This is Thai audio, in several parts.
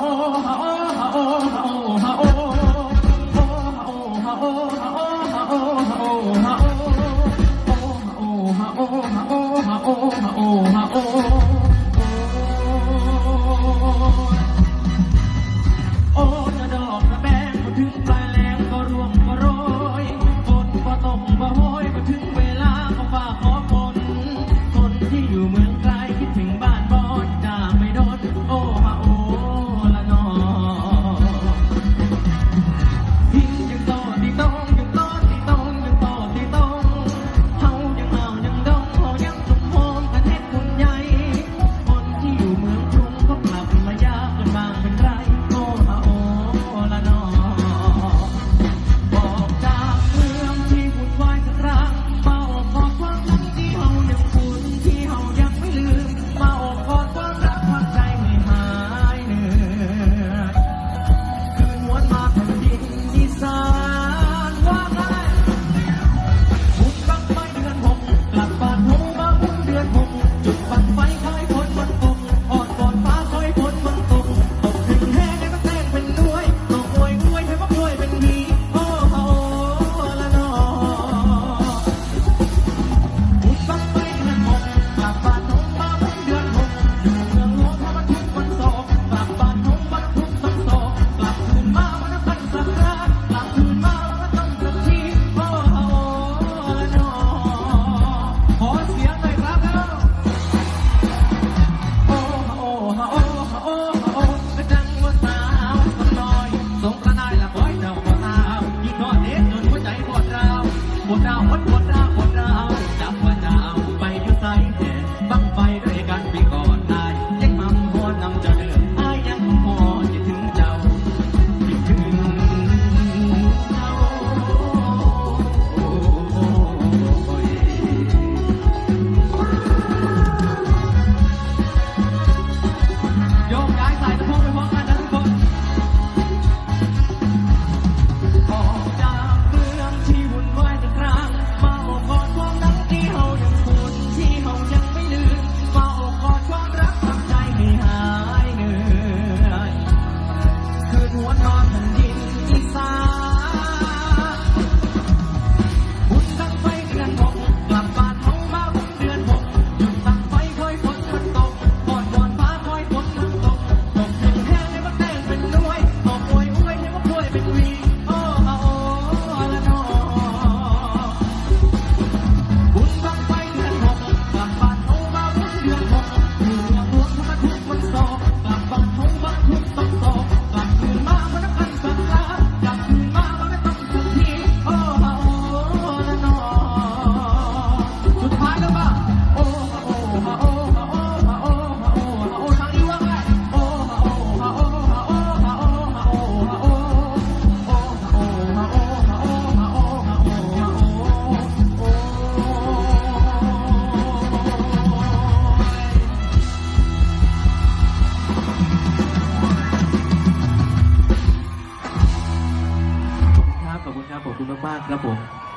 โา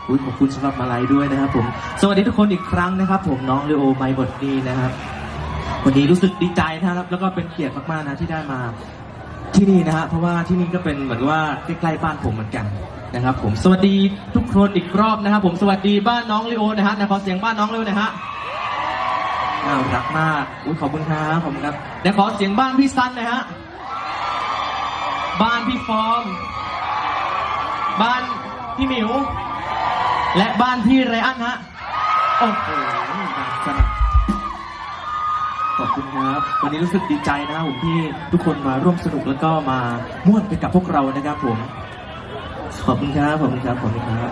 อุ้ยขอบคุณสำหรับมาลัยด้วยนะครับผมสวัสดีทุกคนอีกครั้งนะครับ ผมน้องเลโอไมบทนีนะครับ วันนี้รู้สึกดีใจนะครับ แล้วก็เป็นเกียรติมากๆนะที่ได้มาที่นี่นะฮะเพราะว่าที่นี่ก็เป็นเหมือนว่าใกล้ๆบ้านผมเหมือนกันนะครับ ผมสวัสดีทุกคนอีกรอบนะครับ ผมสวัสดีบ้านน้องเลโอนะฮะนะขอเสียงบ้านน้องเลโอหนะฮะน่ารักมากอุ้ยขอบคุณครับขอบคุณครับเดี๋ยวขอเสียงบ้านพี่ซันหนะฮะบ้านพี่ฟอร์มบ้านพี่หมิว และบ้านพี่ไรอันฮะ โอ้โหดังสนั่นขอบคุณครับ วันนี้รู้สึกดีใจนะครับผมที่ทุกคนมาร่วมสนุกแล้วก็มาม่วนไปกับพวกเรานะครับผม ขอบคุณครับ ขอบคุณครับ ขอบคุณครับ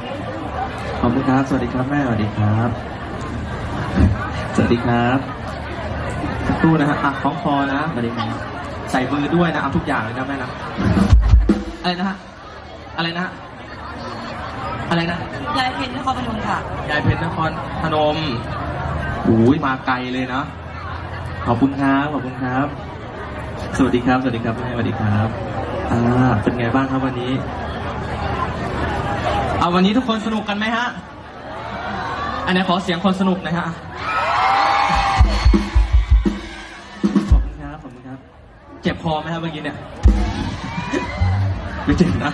ขอบคุณครับ สวัสดีครับแม่ สวัสดีครับ สวัสดีครับสักครู่นะฮะอะคล้องคอนะสวัสดีครับ ใส่มือด้วยนะ เอาทุกอย่างเลยนะแม่นะ อะไรนะฮะ อะไรนะฮะ อะไรนะ ยายเพ็ญนครพนมค่ะ ยายเพชรนครพนมอุ้ยมาไกลเลยนะ ขอบคุณครับ ขอบคุณครับ สวัสดีครับ สวัสดีครับแม่สวัสดีครับ อ่า เป็นไงบ้างครับวันนี้ เอาวันนี้ทุกคนสนุกกันไหมฮะ อันนี้ขอเสียงคนสนุกหนะฮะ ขอบคุณครับ ขอบคุณครับ เจ็บคอไหมครับเมื่อกี้เนี่ย ไม่เจ็บนะ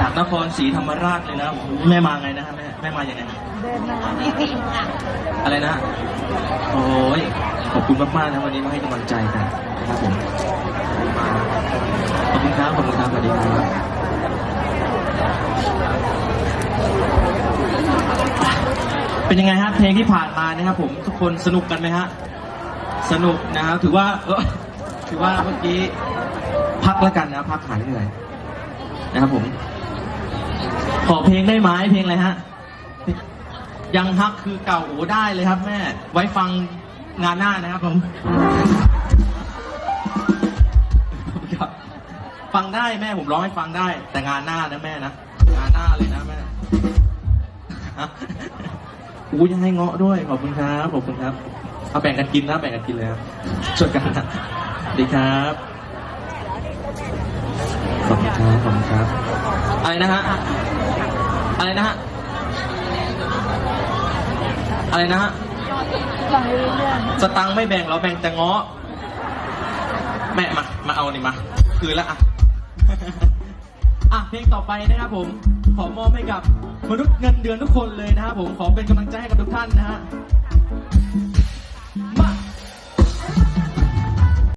จากนครศรีธรรมราชเลยนะโอ้โหแม่มาไงนะครับแม่แม่มายังไงเดินมาอะไรนะ โอ้ยขอบคุณมากๆนะวันนี้มาให้กำลังใจกันนะครับผมมาขอบคุณครับขอบคุณครับสวัสดีครับเป็นยังไงฮะเพลงที่ผ่านมานะครับผมทุกคนสนุกกันไหมฮะสนุกนะครับถือว่าเออถือว่าเมื่อกี้พักแล้วกันนะพักหายเหนื่อยนะครับผม ขอเพลงได้ไหมเพลงอะไรฮะ ยังฮักคือเก่าโอ้ได้เลยครับ แม่ ไว้ฟังงานหน้านะครับผมครับฟังได้แม่ผมร้องให้ฟังได้ แต่งานหน้านะแม่นะงานหน้าเลยนะแม่ฮะอู้ยังให้เงาะด้วยขอบคุณครับขอบคุณครับเอาแบ่งกันกินนะแบ่งกันกินเลยครับช่วยกันนะดีครับขอบคุณครับขอบคุณครับ อะไรนะฮะ อะไรนะฮะ อะไรนะฮะ สตังค์ไม่แบ่งเราแบ่งแต่เงาะแม่มา มาเอานี่มา คืนละอะ อะเพลงต่อไปนะครับผม ขอมอบให้กับมนุษย์เงินเดือนทุกคนเลยนะครับผม ขอเป็นกำลังใจให้กับทุกท่านนะฮะ